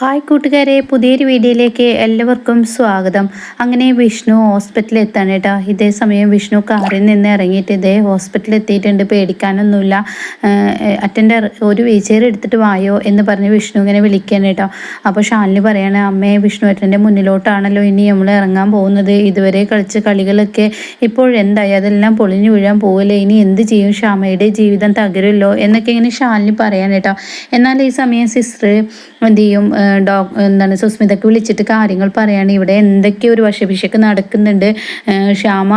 Hi കൂട്ടുകാരെ പുതിയൊരു വീഡിയോയിലേക്ക് എല്ലാവർക്കും സ്വാഗതം. അങ്ങനെ വിഷ്ണു ഹോസ്പിറ്റലിൽ എത്താണ് കേട്ടോ ഇതേ സമയം വിഷ്ണു കാറിൽ നിന്ന് ഇറങ്ങിയിട്ട് ഇതേ ഹോസ്പിറ്റലിൽ എത്തിയിട്ടുണ്ട് പേടിക്കാനൊന്നുമില്ല അറ്റൻഡർ ഒരു വീൽചെയർ എടുത്തിട്ട് വായോ എന്ന് പറഞ്ഞ് വിഷ്ണു ഇങ്ങനെ വിളിക്കുകയാണ് കേട്ടോ അപ്പോൾ ഷാലിന് പറയാണ് അമ്മയെ വിഷ്ണു അറ്റന്റെ മുന്നിലോട്ടാണല്ലോ ഇനി നമ്മൾ ഇറങ്ങാൻ പോകുന്നത്. ഇതുവരെ കളിച്ച കളികളൊക്കെ ഇപ്പോൾ എന്തായി? അതെല്ലാം പൊളിഞ്ഞു വീഴാൻ പോകില്ലേ ഇനി എന്ത് ചെയ്യും? ഷാമയുടെ ജീവിതം തകരുമല്ലോ? എന്നൊക്കെ ഇങ്ങനെ ഷാലിന് പറയാൻ കേട്ടോ എന്നാൽ ഈ സമയം സിസ്റ്റർ എന്ത് ചെയ്യും? ഡോ എന്താണ് സുസ്മിതക്ക് വിളിച്ചിട്ട് കാര്യങ്ങൾ പറയാണ്. ഇവിടെ എന്തൊക്കെ ഒരു വശഭിഷക്ക് നടക്കുന്നുണ്ട്? ക്ഷാമ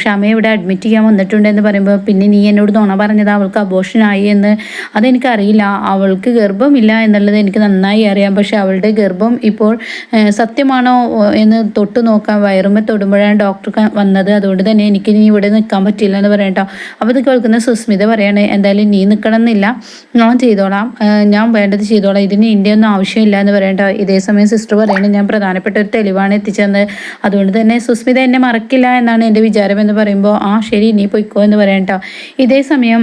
ക്ഷാമയെ ഇവിടെ അഡ്മിറ്റ് ചെയ്യാൻ വന്നിട്ടുണ്ട് എന്ന് പറയുമ്പോൾ പിന്നെ നീ എന്നോട് നുണ പറഞ്ഞത് അവൾക്ക് അബോഷനായി എന്ന് അതെനിക്കറിയില്ല. അവൾക്ക് ഗർഭമില്ല എന്നുള്ളത് എനിക്ക് നന്നായി അറിയാം. പക്ഷെ അവളുടെ ഗർഭം ഇപ്പോൾ സത്യമാണോ എന്ന് തൊട്ട് നോക്കാൻ വയറുമ്മ തൊടുമ്പോഴാണ് ഡോക്ടർ വന്നത്. അതുകൊണ്ട് തന്നെ എനിക്ക് ഇനി ഇവിടെ നിൽക്കാൻ പറ്റില്ല എന്ന് പറയട്ടോ അപ്പോൾ ഇത് കേൾക്കുന്ന സുസ്മിത പറയാണ് എന്തായാലും നീ നിൽക്കണം എന്നില്ല ഞാൻ ചെയ്തോളാം. ഞാൻ വേണ്ടത് ചെയ്തോളാം. ഇതിന് ഇന്ത്യ ഒന്നും ആവശ്യം ഇല്ല എന്ന് പറയേണ്ട ഇതേ സമയം സിസ്റ്റർ പറയുന്നത് ഞാൻ പ്രധാനപ്പെട്ട ഒരു തെളിവാണ് എത്തിച്ചെന്ന് അതുകൊണ്ട് തന്നെ സുസ്മിത എന്നെ മറക്കില്ല എന്നാണ് എന്റെ വിചാരം എന്ന് പറയുമ്പോൾ ആ ശരി നീ പൊയ്ക്കോ എന്ന് പറയണ്ട ഇതേ സമയം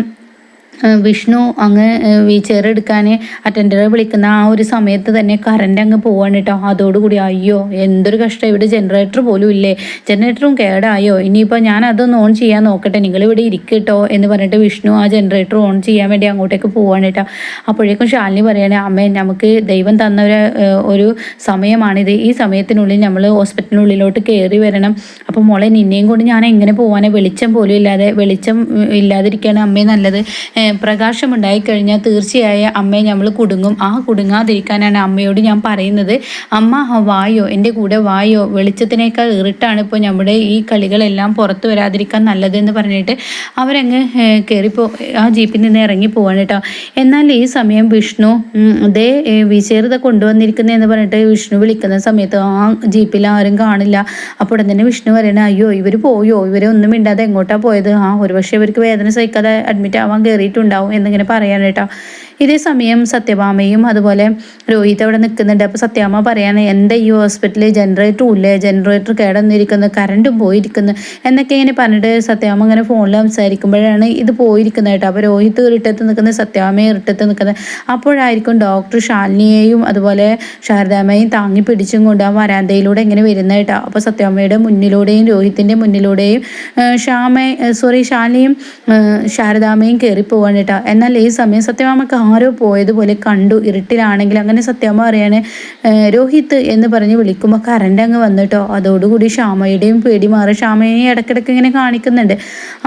വിഷ്ണു അങ്ങ് വീൽ എടുക്കാൻ അറ്റൻഡറെ വിളിക്കുന്ന ആ ഒരു സമയത്ത് തന്നെ കറണ്ട് അങ്ങ് പോവാണ് കേട്ടോ അതോടുകൂടി അയ്യോ എന്തൊരു കഷ്ടം. ഇവിടെ ജനറേറ്റർ പോലും ഇല്ലേ? ജനറേറ്ററും കേടായോ? ഇനിയിപ്പോൾ ഞാൻ അതൊന്ന് ഓൺ ചെയ്യാൻ നോക്കട്ടെ. നിങ്ങൾ ഇവിടെ ഇരിക്കട്ടോ എന്ന് പറഞ്ഞിട്ട് വിഷ്ണു ആ ജനറേറ്റർ ഓൺ ചെയ്യാൻ വേണ്ടി അങ്ങോട്ടേക്ക് പോവാണ് കേട്ടോ അപ്പോഴേക്കും ശാലിനി പറയുകയാണ് അമ്മേ നമുക്ക് ദൈവം തന്ന ഒരു ഒരു സമയമാണിത്. ഈ സമയത്തിനുള്ളിൽ നമ്മൾ ഹോസ്പിറ്റലിനുള്ളിലോട്ട് കയറി വരണം. അപ്പോൾ മോളെ നിന്നെയും കൊണ്ട് ഞാൻ എങ്ങനെ പോവാനാണ് വെളിച്ചം പോലും ഇല്ലാതെ വെളിച്ചം ഇല്ലാതിരിക്കുകയാണ് അമ്മേ നല്ലത്. പ്രകാശമുണ്ടായി കഴിഞ്ഞാൽ തീർച്ചയായും അമ്മയെ നമ്മൾ കുടുങ്ങും. ആ കുടുങ്ങാതിരിക്കാനാണ് അമ്മയോട് ഞാൻ പറയുന്നത്. അമ്മ വായോ എന്റെ കൂടെ വായോ വെളിച്ചത്തിനേക്കാൾ ഇറിട്ടാണ് ഇപ്പോൾ നമ്മുടെ ഈ കളികളെല്ലാം പുറത്തു വരാതിരിക്കാൻ നല്ലതെന്ന് പറഞ്ഞിട്ട് അവരങ്ങ് കയറിപ്പോ ആ ജീപ്പിൽ നിന്ന് ഇറങ്ങി പോവാണ് കേട്ടോ. എന്നാൽ ഈ സമയം വിഷ്ണു ദേ കൊണ്ടുവന്നിരിക്കുന്നത് എന്ന് പറഞ്ഞിട്ട് വിഷ്ണു വിളിക്കുന്ന സമയത്ത് ആ ജീപ്പിൽ ആരും കാണില്ല. അപ്പോൾ ഉടൻ തന്നെ വിഷ്ണു പറയണേ അയ്യോ ഇവർ പോയോ? ഇവരെ ഒന്നും മിണ്ടാതെ എങ്ങോട്ടാണ് പോയത്? ആ ഒരുപക്ഷെ ഇവർക്ക് വേദന സഹിക്കാതെ അഡ്മിറ്റ് ആവാൻ കയറിയിട്ടുണ്ട് ഉണ്ടാവും എന്നിങ്ങനെ കേട്ടോ. ഇതേ സമയം സത്യഭാമയും അതുപോലെ രോഹിത് അവിടെ നിൽക്കുന്നുണ്ട്. അപ്പോൾ സത്യഭാമ പറയാണ് എന്റെ ഈ ഹോസ്പിറ്റലിൽ ജനറേറ്ററും ഇല്ലേ? ജനറേറ്റർ കേടന്നിരിക്കുന്നു കറണ്ടും പോയിരിക്കുന്നു. എന്നൊക്കെ ഇങ്ങനെ പറഞ്ഞിട്ട് സത്യഭാമ ഇങ്ങനെ ഫോണിൽ സംസാരിക്കുമ്പോഴാണ് ഇത് പോയിരിക്കുന്നത് കേട്ടോ. അപ്പോൾ രോഹിത് ഇറിട്ടത്ത് നിൽക്കുന്നത് സത്യഭാമയെ ഇറിട്ടത്ത് നിൽക്കുന്നത്. അപ്പോഴായിരിക്കും ഡോക്ടർ ശാലിനിയെയും അതുപോലെ ശാരദാമ്മയും താങ്ങി പിടിച്ചും കൊണ്ട് ആ വരാന്തയിലൂടെ ഇങ്ങനെ വരുന്നത് കേട്ടോ. അപ്പോൾ സത്യഭാമയുടെ മുന്നിലൂടെയും രോഹിത്തിന്റെ മുന്നിലൂടെയും ഷാമ സോറി ശാലിനിയും ശാരദാമ്മയും കയറി പോവാണ് കേട്ടോ. എന്നാൽ ഈ സമയം സത്യഭാമക്ക് ആരോ പോയതുപോലെ കണ്ടു ഇരുട്ടിലാണെങ്കിൽ അങ്ങനെ സത്യാമ്മ പറയാണ്. രോഹിത്ത് എന്ന് പറഞ്ഞ് വിളിക്കുമ്പോൾ കറണ്ട് അങ്ങ് വന്നിട്ടോ അതോടുകൂടി ശ്യാമയുടെയും പേടി മാറി. ശ്യാമയെ ഇടയ്ക്കിടയ്ക്ക് ഇങ്ങനെ കാണിക്കുന്നുണ്ട്.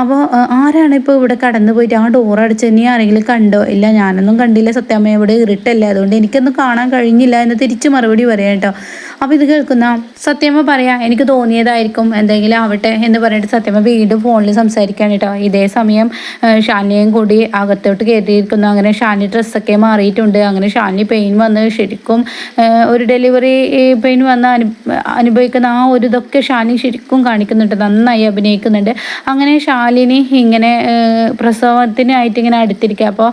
അപ്പോൾ ആരാണ് ഇപ്പോൾ ഇവിടെ കടന്നു പോയിട്ട് ആ ഡോർ അടച്ച് ഇനി ആരെങ്കിലും കണ്ടോ? ഇല്ല ഞാനൊന്നും കണ്ടില്ല. സത്യാമ്മ ഇവിടെ ഇരുട്ടല്ലേ. അതുകൊണ്ട് എനിക്കൊന്നും കാണാൻ കഴിഞ്ഞില്ല എന്ന് തിരിച്ചു മറുപടി പറയാം കേട്ടോ. അപ്പോൾ ഇത് കേൾക്കുന്ന സത്യമ്മ പറയാം എനിക്ക് തോന്നിയതായിരിക്കും. എന്തെങ്കിലും ആവട്ടെ എന്ന് പറഞ്ഞിട്ട് സത്യമ്മ വീണ്ടും ഫോണിൽ സംസാരിക്കാൻ കേട്ടോ. ഇതേ സമയം ഷാനിയും കൂടി അകത്തോട്ട് കയറിയിരിക്കുന്നു. അങ്ങനെ ഷാനി ഡ്രസ്സൊക്കെ മാറിയിട്ടുണ്ട്. അങ്ങനെ ഷാനി പെയിൻ വന്ന് ശരിക്കും ഒരു ഡെലിവറി പെയിൻ വന്ന് അനു അനുഭവിക്കുന്ന ആ ഒരു ഇതൊക്കെ ഷാനി ശരിക്കും കാണിക്കുന്നുണ്ട്. നന്നായി അഭിനയിക്കുന്നുണ്ട്. അങ്ങനെ ഷാലിനി ഇങ്ങനെ പ്രസവത്തിനായിട്ട് ഇങ്ങനെ അടുത്തിരിക്കുക. അപ്പോൾ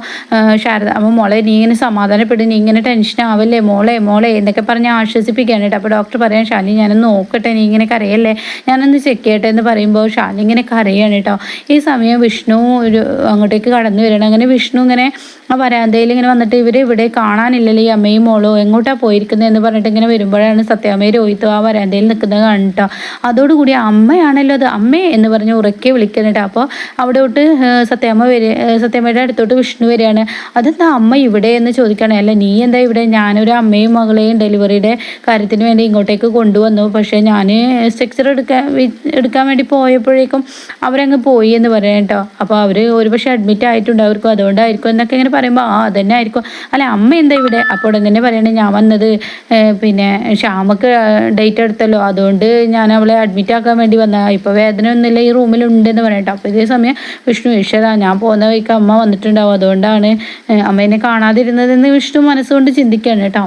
ശാരദ അപ്പോൾ മോളെ നീ ഇങ്ങനെ സമാധാനപ്പെടും. നീ ഇങ്ങനെ ടെൻഷൻ ആവല്ലേ മോളെ? മോളെ എന്നൊക്കെ പറഞ്ഞ് ആശ്വസിപ്പിക്കുകയാണ് കേട്ടോ അപ്പോൾ ഡോക്ടർ പറയാം ഷാലി ഞാനൊന്ന് നോക്കട്ടെ നീ ഇങ്ങനെ കരയല്ലേ? ഞാനൊന്ന് ചെക്ക് ചെയ്യട്ടെ എന്ന് പറയുമ്പോൾ ഷാലി ഇങ്ങനെ കരയാണ് കേട്ടോ ഈ സമയം വിഷ്ണു ഒരു അങ്ങോട്ടേക്ക് കടന്നു വരണം അങ്ങനെ വിഷ്ണു ഇങ്ങനെ ആ വരാന്തയിൽ ഇങ്ങനെ വന്നിട്ട് ഇവർ ഇവിടെ കാണാനില്ലല്ലോ ഈ അമ്മയും മോളോ. എങ്ങോട്ടാണ് പോയിരിക്കുന്നത് എന്ന് പറഞ്ഞിട്ട് ഇങ്ങനെ വരുമ്പോഴാണ് സത്യാമ്മയും രോഹിത്തും ആ വരാന്തയിൽ നിൽക്കുന്നത് കണ്ടോ അതോടുകൂടി അമ്മയാണല്ലോ അത്. അമ്മേ എന്ന് പറഞ്ഞ് ഉറക്കെ വിളിക്കുന്നുണ്ട് അപ്പോൾ അവിടെ തൊട്ട് സത്യാമ്മ വരിക സത്യാമ്മയുടെ അടുത്തോട്ട് വിഷ്ണു വരികയാണ്. അതെന്താ അമ്മ ഇവിടെ എന്ന് ചോദിക്കുകയാണ്. അല്ല നീ എന്താ ഇവിടെ? ഞാനൊരു അമ്മയും മകളെയും ഡെലിവറിയുടെ കാര്യത്തിന് വേണ്ടി ഇങ്ങോട്ടേക്ക് കൊണ്ടുവന്നു. പക്ഷേ ഞാൻ സ്ട്രക്ചർ എടുക്കാൻ എടുക്കാൻ വേണ്ടി പോയപ്പോഴേക്കും അവരങ്ങ് പോയി എന്ന് പറയാം കേട്ടോ അപ്പോൾ അവർ ഒരുപക്ഷെ അഡ്മിറ്റ് ആയിട്ടുണ്ടായിരിക്കും അതുകൊണ്ടായിരിക്കും എന്നൊക്കെ ഇങ്ങനെ പറയുമ്പോൾ ആ അതന്നെ ആയിരിക്കും. അല്ല അമ്മ എന്താ ഇവിടെ? അപ്പോൾ എങ്ങനെ പറയണേ ഞാൻ വന്നത് പിന്നെ ക്ഷാമക്ക് ഡേറ്റ് എടുത്തല്ലോ. അതുകൊണ്ട് ഞാൻ അവളെ അഡ്മിറ്റ് ആക്കാൻ വേണ്ടി വന്ന. ഇപ്പോൾ വേദന ഒന്നുമില്ല ഈ റൂമിലുണ്ടെന്ന് പറയട്ടെ അപ്പോൾ ഇതേ സമയം വിഷ്ണു ഈശ്വര ഞാൻ പോകുന്ന വഴിക്ക് അമ്മ വന്നിട്ടുണ്ടാവും. അതുകൊണ്ടാണ് അമ്മേനെ കാണാതിരുന്നതെന്ന് വിഷ്ണു മനസ്സുകൊണ്ട് ചിന്തിക്കുകയാണ് കേട്ടോ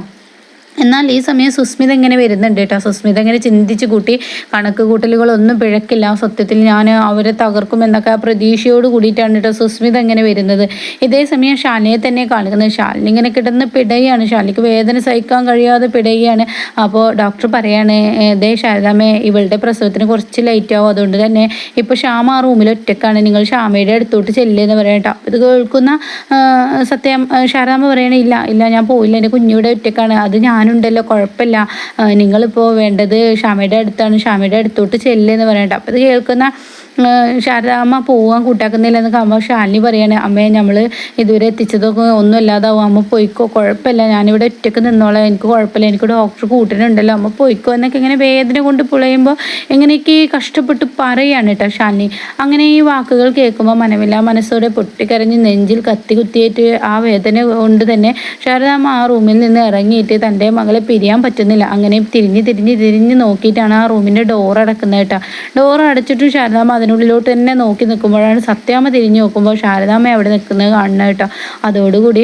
എന്നാൽ ഈ സമയം സുസ്മിത ഇങ്ങനെ വരുന്നുണ്ട് കേട്ടോ. സുസ്മിത ഇങ്ങനെ ചിന്തിച്ച് കൂട്ടി കണക്ക് കൂട്ടലുകളൊന്നും പിഴക്കില്ല. സത്യത്തിൽ ഞാൻ അവരെ തകർക്കും എന്നൊക്കെ ആ പ്രതീക്ഷയോട് കൂടിയിട്ടാണ് കേട്ടോ സുസ്മിത ഇങ്ങനെ വരുന്നത്. ഇതേ സമയം ഷാലിനെ തന്നെ കാണിക്കുന്നത് ഷാലിനി ഇങ്ങനെ കിടന്ന് പിടയാണ് ഷാലിക്ക് വേദന സഹിക്കാൻ കഴിയാതെ പിടയുകയാണ്. അപ്പോൾ ഡോക്ടർ പറയാണ് ഇതേ ശാരദാമ്മേ ഇവളുടെ പ്രസവത്തിന് കുറച്ച് ലൈറ്റ് ആവും. അതുകൊണ്ട് തന്നെ ഇപ്പോൾ ഷാമ ആ റൂമിൽ ഒറ്റക്കാണ്. നിങ്ങൾ ഷാമയുടെ അടുത്തോട്ട് ചെല്ലുമെന്ന് കേട്ടോ. ഇത് കേൾക്കുന്ന സത്യം ശാരദാമ്മ പറയണേ ഇല്ല ഇല്ല ഞാൻ പോയില്ല. എന്റെ കുഞ്ഞൂടെ ഒറ്റക്കാണ്. അത് ഞാൻ ഞാനുണ്ടല്ലോ കുഴപ്പമില്ല. നിങ്ങളിപ്പോൾ വേണ്ടത് ഷാമയുടെ അടുത്താണ് ഷാമയുടെ അടുത്തോട്ട് ചെല്ലെന്ന് പറയട്ടെ അപ്പോൾ ഇത് കേൾക്കുന്ന ശാരദാമ്മ പോവാൻ കൂട്ടാക്കുന്നില്ല എന്ന് അമ്മ ഷാലിനി പറയാണ് അമ്മയെ നമ്മൾ ഇതുവരെ എത്തിച്ചതൊക്കെ ഒന്നും ഇല്ലാതാവും. അമ്മ പോയിക്കോ കുഴപ്പമില്ല ഞാനിവിടെ ഒറ്റയ്ക്ക് നിന്നോളാം. എനിക്ക് കുഴപ്പമില്ല എനിക്ക് ഡോക്ടർ കൂട്ടിനുണ്ടല്ലോ അമ്മ പോയിക്കോ എന്നൊക്കെ ഇങ്ങനെ വേദന കൊണ്ട് പുളയുമ്പോൾ എങ്ങനെയൊക്കെ കഷ്ടപ്പെട്ട് പറയാണ് കേട്ടോ ഷാലിനി അങ്ങനെ ഈ വാക്കുകൾ കേൾക്കുമ്പോൾ മനമില്ല മനസ്സോടെ പൊട്ടിക്കരഞ്ഞ് നെഞ്ചിൽ കത്തി കുത്തിയിട്ട് ആ വേദന കൊണ്ട് തന്നെ ശാരദാമ്മ ആ റൂമിൽ നിന്ന് ഇറങ്ങിയിട്ട് തന്റെ മകളെ പിരിയാൻ പറ്റുന്നില്ല. അങ്ങനെ തിരിഞ്ഞ് തിരിഞ്ഞ് തിരിഞ്ഞ് നോക്കിയിട്ടാണ് ആ റൂമിന്റെ ഡോർ അടക്കുന്നത് കേട്ടോ ഡോർ അടച്ചിട്ടും ശാരദാമ്മ അതിനുള്ളിലോട്ട് തന്നെ നോക്കി നിൽക്കുമ്പോഴാണ് സത്യാമ്മ തിരിഞ്ഞു നോക്കുമ്പോൾ ശാരദാമ്മ അവിടെ നിൽക്കുന്നത് കാണുന്നത് കേട്ടോ. അതോടുകൂടി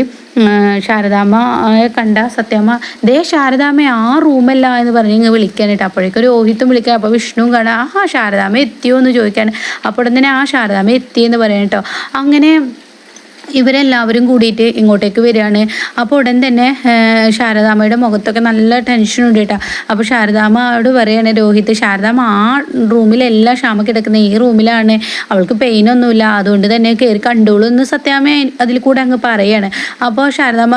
ശാരദാമ്മയെ കണ്ട സത്യാമ്മ ദേ ശാരദാമ്മ ആ റൂമല്ല എന്ന് പറഞ്ഞ് ഇങ്ങ് വിളിക്കാനായിട്ട് അപ്പോഴേക്കും രോഹിത്തും വിളിക്കാൻ അപ്പോൾ വിഷ്ണുവും കാണാം ആ ശാരദാമ്മ എത്തിയോ? എന്ന് ചോദിക്കാൻ. അപ്പോൾ തന്നെ ആ ശാരദാമ്മ എത്തിയെന്ന് പറയാൻ കേട്ടോ. അങ്ങനെ ഇവരെല്ലാവരും കൂടിയിട്ട് ഇങ്ങോട്ടേക്ക് വരികയാണ്. അപ്പോൾ ഉടൻ തന്നെ ശാരദാമ്മയുടെ മുഖത്തൊക്കെ നല്ല ടെൻഷൻ ഉണ്ട് കേട്ടോ. അപ്പോൾ ശാരദാമ്മയോട് പറയുകയാണ് രോഹിത് ശാരദാമ്മ ആ റൂമിലല്ല ക്ഷാമ കിടക്കുന്നത് ഈ റൂമിലാണ് അവൾക്ക് പെയിനൊന്നുമില്ല അതുകൊണ്ട് തന്നെ കയറി കണ്ടോളൂ എന്ന് സത്യാമ്മ അതിൽ കൂടെ അങ്ങ് പറയാണ്. അപ്പോൾ ശാരദാമ്മ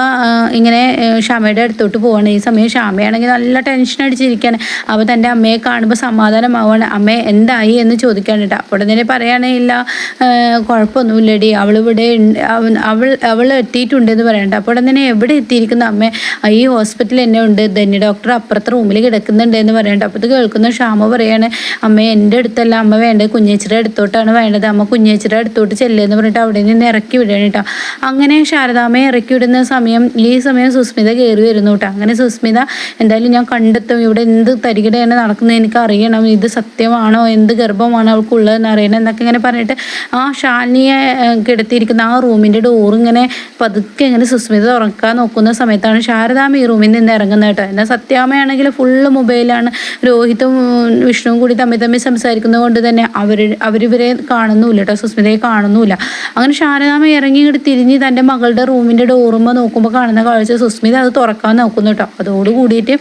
ഇങ്ങനെ ക്ഷമയുടെ അടുത്തോട്ട് പോവാണ്. ഈ സമയം ക്ഷാമയാണെങ്കിൽ നല്ല ടെൻഷൻ അടിച്ചിരിക്കുകയാണ്. അപ്പോൾ തന്റെ അമ്മയെ കാണുമ്പോൾ സമാധാനമാവാണ് അമ്മ എന്തായി? എന്ന് ചോദിക്കാൻ കേട്ടോ. അപ്പോൾ തന്നെ പറയുകയാണില്ല കുഴപ്പമൊന്നുമില്ലടി. അവളിവിടെ അവൾ അവൾ എത്തിയിട്ടുണ്ടെന്ന് പറയണ്ട അപ്പോൾ തന്നെ എവിടെ എത്തിയിരിക്കുന്ന? അമ്മ ഈ ഹോസ്പിറ്റലിൽ എന്നെ ഉണ്ട്. ധന്യ ഡോക്ടർ അപ്പുറത്തെ റൂമിൽ കിടക്കുന്നുണ്ട് എന്ന് പറയണ്ട അപ്പോൾ ഇത് കേൾക്കുന്ന ക്ഷാമ പറയാണ് അമ്മ എന്റെ അടുത്തല്ല. അമ്മ വേണ്ടത് കുഞ്ഞേച്ചിയുടെ അടുത്തോട്ടാണ് വേണ്ടത്. അമ്മ കുഞ്ഞേച്ചിയുടെ അടുത്തോട്ട് ചെല്ലുമെന്ന് പറഞ്ഞിട്ട് അവിടെ നിന്ന് ഇറക്കി വിടണം കേട്ടോ. അങ്ങനെ ശാരദാമ്മയെ ഇറക്കി വിടുന്ന സമയം ഈ സമയം സുസ്മിത കയറി വരുന്നു കേട്ടോ. അങ്ങനെ സുസ്മിത എന്തായാലും ഞാൻ കണ്ടെത്തും. ഇവിടെ എന്ത് തരികിടയാണ് നടക്കുന്നത് എനിക്ക് അറിയണം. ഇത് സത്യമാണോ? എന്ത് ഗർഭമാണോ അവൾക്കുള്ളതെന്ന് അറിയണം. എന്നൊക്കെ ഇങ്ങനെ പറഞ്ഞിട്ട് ആ ശാലിനിയെ കിടത്തിയിരിക്കുന്ന ആ റൂമിൽ റൂമിന്റെ ഡോർ ഇങ്ങനെ പതുക്കെ ഇങ്ങനെ സുസ്മിത തുറക്കാൻ നോക്കുന്ന സമയത്താണ് ശാരദാമ്മ ഈ റൂമിൽ നിന്ന് ഇറങ്ങുന്നത് കേട്ടോ. എന്നാൽ സത്യാമ്മയാണെങ്കിൽ ഫുള്ള് മൊബൈലാണ് രോഹിത്തും വിഷ്ണുവും കൂടി തമ്മിൽ തമ്മിൽ സംസാരിക്കുന്നത് കൊണ്ട് തന്നെ അവർ അവരിവരെ കാണുന്നുമില്ല കേട്ടോ. സുസ്മിതയെ കാണുന്നുമില്ല. അങ്ങനെ ശാരദാമ്മ ഇറങ്ങി ഇങ്ങോട്ട് തിരിഞ്ഞ് തന്റെ മകളുടെ റൂമിന്റെ ഡോറുമ്പോൾ നോക്കുമ്പോൾ കാണുന്ന കാഴ്ച സുസ്മിത അത് തുറക്കാൻ നോക്കുന്നു കേട്ടോ. അതോട് കൂടിയിട്ട്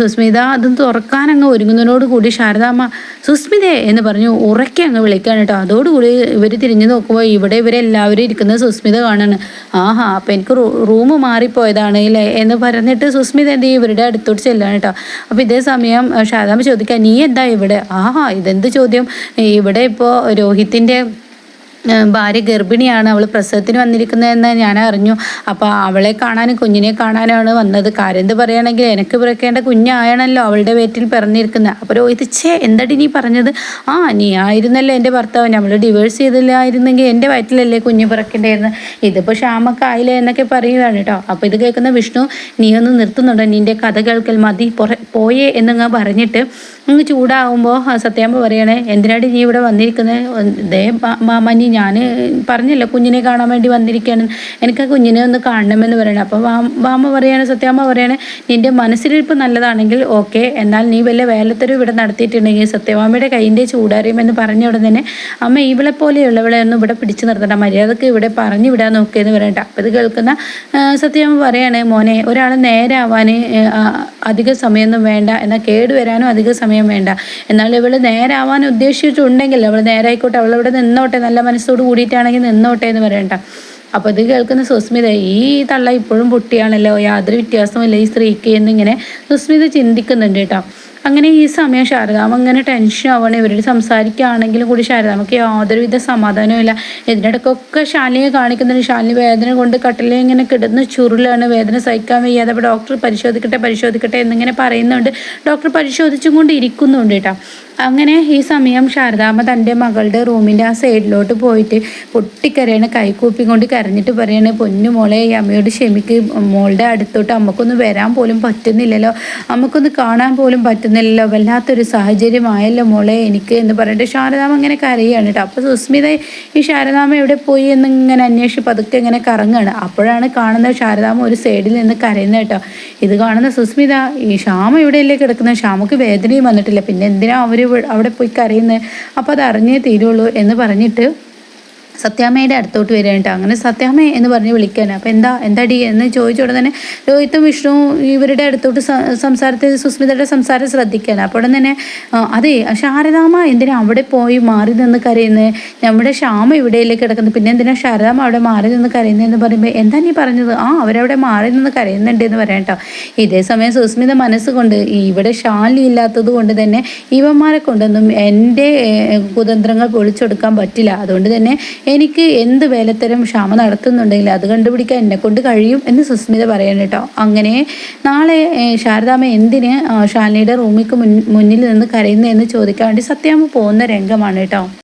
സുസ്മിത അത് തുറക്കാനങ്ങ് ഒരുങ്ങുന്നതിനോട് കൂടി ശാരദാമ്മ സുസ്മിതേ എന്ന് പറഞ്ഞു ഉറക്കെ അങ്ങ് വിളിക്കാൻ കേട്ടോ. അതോടുകൂടി ഇവർ തിരിഞ്ഞു നോക്കുമ്പോൾ ഇവിടെ ഇവരെല്ലാവരും ഇരിക്കുന്നത് സുസ്മിത കാണാണ്. ആഹാ അപ്പം എനിക്ക് റൂം മാറിപ്പോയതാണ് ഇല്ലേ എന്ന് പറഞ്ഞിട്ട് സുസ്മിത എന്ത് ചെയ്യും? ഇവരുടെ അടുത്തോട്ട് ചെല്ലാണ് കേട്ടോ. അപ്പോൾ ഇതേ സമയം ശാരദാമ്മ ചോദിക്കുക നീ എന്താ ഇവിടെ? ആഹാ ഇതെന്ത് ചോദ്യം? ഇവിടെ ഇപ്പോൾ രോഹിത്തിന്റെ ഭാര്യ ഗർഭിണിയാണ് അവൾ പ്രസവത്തിന് വന്നിരിക്കുന്നതെന്ന് ഞാൻ അറിഞ്ഞു. അപ്പോൾ അവളെ കാണാനും കുഞ്ഞിനെ കാണാനാണ് വന്നത്. കാര്യം എന്ത് പറയുകയാണെങ്കിൽ എനിക്ക് പിറക്കേണ്ട കുഞ്ഞായണല്ലോ അവളുടെ വേറ്റിൽ പിറന്നിരിക്കുന്നത് അപ്പോൾ രോഹിത് ഛേ എന്താടി നീ പറഞ്ഞത്? ആ നീ ആയിരുന്നല്ലോ എന്റെ ഭർത്താവ്. നമ്മൾ ഡിവേഴ്സ് ചെയ്തില്ലായിരുന്നെങ്കിൽ എന്റെ വയറ്റിലല്ലേ കുഞ്ഞ് പിറക്കേണ്ടായിരുന്നു ഇതിപ്പോൾ ക്ഷാമക്കായില്ല എന്നൊക്കെ പറയുകയാണ് കേട്ടോ. അപ്പോൾ ഇത് കേൾക്കുന്ന വിഷ്ണു നീ ഒന്ന് നിർത്തുന്നുണ്ടോ? നിന്റെ കഥ കേൾക്കൽ മതി. പോയേ എന്നങ്ങ് പറഞ്ഞിട്ട് അങ്ങ് ചൂടാകുമ്പോൾ സത്യാമ്മ പറയണേ എന്തിനാടി നീ ഇവിടെ വന്നിരിക്കുന്നത് ദേ മാമനി ഞാൻ പറഞ്ഞല്ലോ കുഞ്ഞിനെ കാണാൻ വേണ്ടി വന്നിരിക്കുകയാണ് എനിക്ക് ആ കുഞ്ഞിനെ ഒന്ന് കാണണമെന്ന് പറയണം. അപ്പോൾ വാമ്മ പറയാണ് സത്യാമ്മ പറയണേ നിന്റെ മനസ്സിലിരിപ്പ് നല്ലതാണെങ്കിൽ ഓക്കെ എന്നാൽ നീ വല്ല വേലത്തരും ഇവിടെ നടത്തിയിട്ടുണ്ടെങ്കിൽ സത്യവാമ്മയുടെ കൈന്റെ ചൂടാറിയുമെന്ന് പറഞ്ഞ ഉടനെ തന്നെ അമ്മ ഇവളെ പോലെയുള്ളവളെ ഒന്നും ഇവിടെ പിടിച്ചു നിർത്തണ്ട മര്യാദയ്ക്ക് ഇവിടെ പറഞ്ഞു വിടാൻ നോക്കിയെന്ന് പറയട്ടെ അപ്പം ഇത് കേൾക്കുന്ന സത്യാമ്മ പറയാണ് മോനെ ഒരാൾ നേരാവാൻ അധിക സമയമൊന്നും വേണ്ട എന്നാൽ കേടുവരാനും അധിക സമയം വേണ്ട. എന്നാൽ ഇവൾ നേരാവാൻ ഉദ്ദേശിച്ചിട്ടുണ്ടെങ്കിൽ അവൾ നേരായിക്കോട്ടെ ഇവിടെ നിന്നോട്ടെ നല്ല മനസ്സോട് കൂടിയിട്ടാണെങ്കിൽ നിന്നോട്ടെ എന്ന് പറയണ്ട. അപ്പോൾ ഇത് കേൾക്കുന്ന സുസ്മിത ഈ തള്ള ഇപ്പോഴും പൊട്ടിയാണല്ലോ യാതൊരു വ്യത്യാസമില്ല ഈ സ്ത്രീക്ക് എന്നിങ്ങനെ സുസ്മിത ചിന്തിക്കുന്നുണ്ട് കേട്ടോ. അങ്ങനെ ഈ സമയം ശാരദാമ അങ്ങനെ ടെൻഷൻ ആവുകയാണ്. ഇവരോട് സംസാരിക്കുകയാണെങ്കിലും കൂടി ശാരദാമയ്ക്ക് യാതൊരുവിധ സമാധാനവും ഇല്ല. ഇതിനിടയ്ക്കൊക്കെ ശാലിനിയെ കാണിക്കുന്നുണ്ട്. ശാലിനി വേദന കൊണ്ട് കട്ടിലെ ഇങ്ങനെ കിടന്ന് ചുരുളാണ്. വേദന സഹിക്കാൻ വയ്യാതെ അപ്പോൾ ഡോക്ടർ പരിശോധിക്കട്ടെ പരിശോധിക്കട്ടെ എന്നിങ്ങനെ പറയുന്നുണ്ട്. ഡോക്ടർ പരിശോധിച്ചും കൊണ്ട് ഇരിക്കുന്നുണ്ട് കേട്ടോ. അങ്ങനെ ഈ സമയം ശാരദാമ്മ തന്റെ മകളുടെ റൂമിന്റെ ആ സൈഡിലോട്ട് പോയിട്ട് പൊട്ടിക്കരയാണ് കൈകൂപ്പിക്കൊണ്ട് കരഞ്ഞിട്ട് പറയാണ് പൊന്നു മോളെ ഈ അമ്മയോട് ക്ഷമിക്ക്. മോളുടെ അടുത്തോട്ട് അമ്മക്കൊന്ന് വരാൻ പോലും പറ്റുന്നില്ലല്ലോ. അമ്മക്കൊന്ന് കാണാൻ പോലും പറ്റുന്നില്ല. പറ്റുന്നില്ലല്ലോ വല്ലാത്തൊരു സാഹചര്യമായല്ലോ മോളെ. എനിക്ക് എന്ന് പറഞ്ഞിട്ട് ശാരദാമ ഇങ്ങനെ കരയാണ് കേട്ടോ. അപ്പോൾ സുസ്മിത ഈ ശാരദാമ എവിടെ പോയി എന്ന് ഇങ്ങനെ അന്വേഷിച്ച് പതുക്കെ ഇങ്ങനെ കറങ്ങുകയാണ് അപ്പോഴാണ് കാണുന്നത് ശാരദാമ ഒരു സൈഡിൽ നിന്ന് കരയുന്നത് കേട്ടോ. ഇത് കാണുന്ന സുസ്മിത ഈ ശ്യാമ ഇവിടെയല്ലേ കിടക്കുന്നത്? ശ്യാമക്ക് വേദനയും വന്നിട്ടില്ല. പിന്നെ എന്തിനാ അവർ അവിടെ പോയി കരയുന്നത്? അപ്പോൾ അത് അറിഞ്ഞേ തീരുള്ളൂ എന്ന് പറഞ്ഞിട്ട് സത്യാമ്മയുടെ അടുത്തോട്ട് വരികയാണ് അങ്ങനെ സത്യാമ്മ എന്ന് പറഞ്ഞ് വിളിക്കാൻ അപ്പം എന്താ എന്താ ഡി എന്ന് ചോദിച്ച ഉടനെ തന്നെ രോഹിത്തും വിഷ്ണുവും ഇവരുടെ അടുത്തോട്ട് സംസാരത്തിൽ സുസ്മിതയുടെ സംസാരം ശ്രദ്ധിക്കാൻ അപ്പോൾ തന്നെ അതെ ശാരദാമ്മ എന്തിനാ അവിടെ പോയി മാറി നിന്ന് കരയുന്നത്? നമ്മുടെ ശ്യാമ ഇവിടെയല്ലേ കിടക്കുന്നത്. പിന്നെ എന്തിനാ ശാരദാമ്മ അവിടെ മാറി നിന്ന് കരയുന്നത് എന്ന് പറയുമ്പോൾ എന്താ നീ പറഞ്ഞത്? ആ അവരവിടെ മാറി നിന്ന് കരയുന്നുണ്ട് എന്ന് പറയാം കേട്ടോ. ഇതേ സമയം സുസ്മിത മനസ്സുകൊണ്ട് ഇവിടെ ഷാലി ഇല്ലാത്തത് കൊണ്ട് തന്നെ ഇവന്മാരെ കൊണ്ടൊന്നും എന്റെ കുതന്ത്രങ്ങൾ പൊളിച്ചെടുക്കാൻ പറ്റില്ല. അതുകൊണ്ട് തന്നെ എനിക്ക് എന്ത് വേലത്തരം ക്ഷാമ നടത്തുന്നുണ്ടെങ്കിൽ അത് കണ്ടുപിടിക്കാൻ എന്നെ കൊണ്ട് കഴിയും എന്ന് സുസ്മിത പറയണം കേട്ടോ. അങ്ങനെ നാളെ ശാരദാമ്മ എന്തിന് ശാലിനിയുടെ റൂമിക്ക് മുന്നിൽ നിന്ന് കരയുന്നു എന്ന് ചോദിക്കാൻ വേണ്ടി സത്യാമ്മ പോകുന്ന രംഗമാണ് കേട്ടോ.